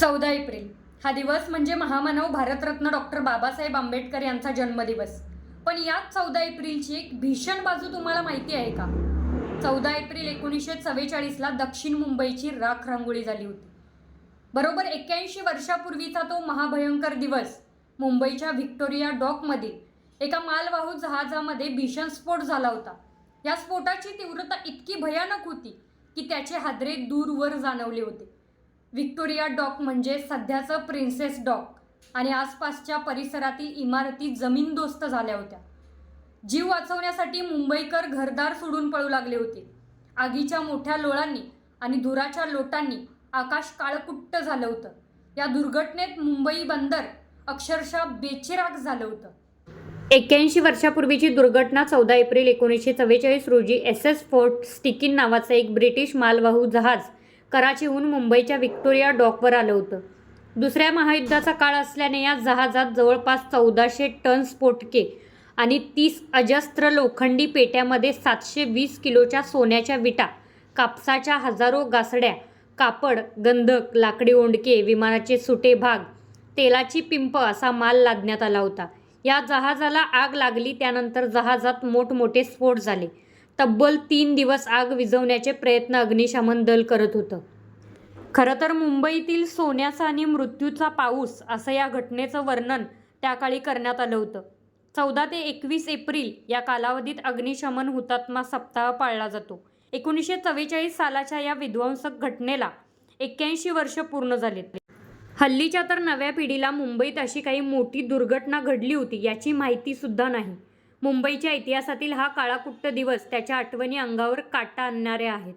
चौदा एप्रिल. हा दिवस म्हणजे महामानव भारतरत्न डॉक्टर बाबासाहेब आंबेडकर यांचा जन्मदिवस. पण याच चौदा एप्रिलची एक भीषण बाजू तुम्हाला माहिती आहे का? चौदा एप्रिल एकोणीसशे चव्वेचाळीसला दक्षिण मुंबईची राख रांगोळी झाली होती. बरोबर एक्क्याऐंशी वर्षापूर्वीचा तो महाभयंकर दिवस मुंबईच्या व्हिक्टोरिया डॉकमधील एका मालवाहू जहाजामध्ये भीषण स्फोट झाला होता. या स्फोटाची तीव्रता इतकी भयानक होती की त्याचे हादरे दूरवर जाणवले होते. व्हिक्टोरिया डॉक म्हणजे सध्याचं प्रिन्सेस डॉक. आणि आसपासच्या परिसरातील इमारती जमीनदोस्त झाल्या होत्या. जीव वाचवण्यासाठी मुंबईकर घरदार सोडून पळू लागले होते. आगीच्या मोठ्या लोळांनी आणि धुराच्या लोटांनी आकाश काळकुट्ट झालं होतं. या दुर्घटनेत मुंबई बंदर अक्षरशः बेचिराग झालं होतं. एक्क्याऐंशी वर्षापूर्वीची दुर्घटना चौदा एप्रिल एकोणीसशे चव्वेचाळीस रोजी एस एस फोर्ट स्टिकिन नावाचं एक ब्रिटिश मालवाहू जहाज कराचीहून मुंबईच्या व्हिक्टोरिया डॉकवर आलं होतं. दुसऱ्या महायुद्धाचा काळ असल्याने या जहाजात जवळपास चौदाशे टन स्फोटके आणि तीस अजस्त्र लोखंडी पेट्यामध्ये सातशे वीस किलोच्या सोन्याच्या विटा कापसाच्या हजारो गासड्या कापड गंधक लाकडी ओंडके विमानाचे सुटे भाग तेलाची पिंप असा माल लादण्यात आला होता. या जहाजाला आग लागली त्यानंतर जहाजात मोठमोठे स्फोट झाले. तब्बल तीन दिवस आग विझवण्याचे प्रयत्न अग्निशमन दल करत होतं. खरं तर मुंबईतील सोन्याचा आणि मृत्यूचा पाऊस असं या घटनेचं वर्णन त्या काळी करण्यात आलं होतं. चौदा ते एकवीस एप्रिल या कालावधीत अग्निशमन हुतात्मा सप्ताह पाळला जातो. एकोणीसशे चव्वेचाळीस सालाच्या या विध्वंसक घटनेला एक्क्याऐंशी वर्ष पूर्ण झालेत. हल्लीच्या तर नव्या पिढीला मुंबईत अशी काही मोठी दुर्घटना घडली होती याची माहितीसुद्धा नाही. मुंबईच्या इतिहासातील हा काळाकुट्ट दिवस त्याच्या आठवणी अंगावर काटा आणणारे आहेत.